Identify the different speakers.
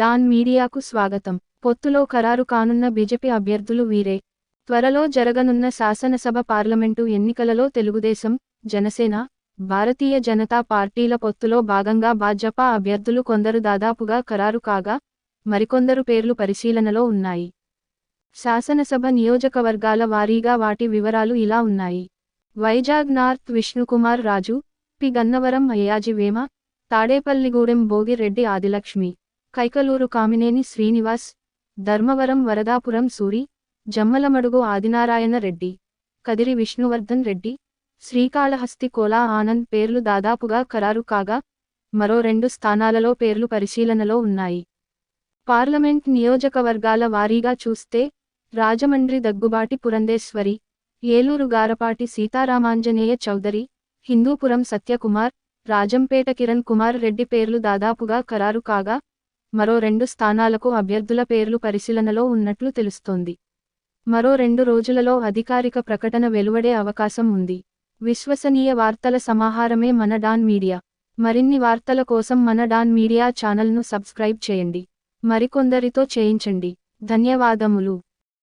Speaker 1: Don మీడియాకు స్వాగతం. పొత్తులో ఖరారు కానున్న బీజేపీ అభ్యర్థులు వీరే. త్వరలో జరగనున్న శాసనసభ పార్లమెంటు ఎన్నికలలో తెలుగుదేశం జనసేన భారతీయ జనతా పార్టీల పొత్తులో భాగంగా భాజపా అభ్యర్థులు కొందరు దాదాపుగా ఖరారు కాగా మరికొందరు పేర్లు పరిశీలనలో ఉన్నాయి. శాసనసభ నియోజకవర్గాల వారీగా వాటి వివరాలు ఇలా ఉన్నాయి. Vizag north Vishnukumar Raju P. గన్నవరం అయ్యాజి వేమ తాడేపల్లిగూడెం భోగిరెడ్డి ఆదిలక్ష్మి. కైకలూరు కామినేని శ్రీనివాస్ ధర్మవరం వరదాపురం సూరి జమ్మలమడుగు ఆదినారాయణ రెడ్డి కదిరి విష్ణువర్ధన్ రెడ్డి శ్రీకాళహస్తి కోలా ఆనంద్ పేర్లు దాదాపుగా ఖరారు కాగా మరో రెండు స్థానాలలో పేర్లు పరిశీలనలో ఉన్నాయి. పార్లమెంట్ నియోజకవర్గాల వారీగా చూస్తే రాజమండ్రి దగ్గుబాటి పురంధేశ్వరి ఏలూరు గారపాటి సీతారామాంజనేయ చౌదరి హిందూపురం సత్యకుమార్ రాజంపేట కిరణ్ కుమార్ రెడ్డి పేర్లు దాదాపుగా ఖరారు కాగా మరో రెండు స్థానాలకు అభ్యర్థుల పేర్లు పరిశీలనలో ఉన్నట్లు తెలుస్తోంది. మరో రెండు రోజులలో అధికారిక ప్రకటన వెలువడే అవకాశం ఉంది. విశ్వసనీయ వార్తల సమాహారమే మన డాన్ మీడియా. మరిన్ని వార్తల కోసం మన డాన్ మీడియా ఛానల్ను సబ్స్క్రైబ్ చేయండి. మరికొందరితో చేయించండి. ధన్యవాదములు.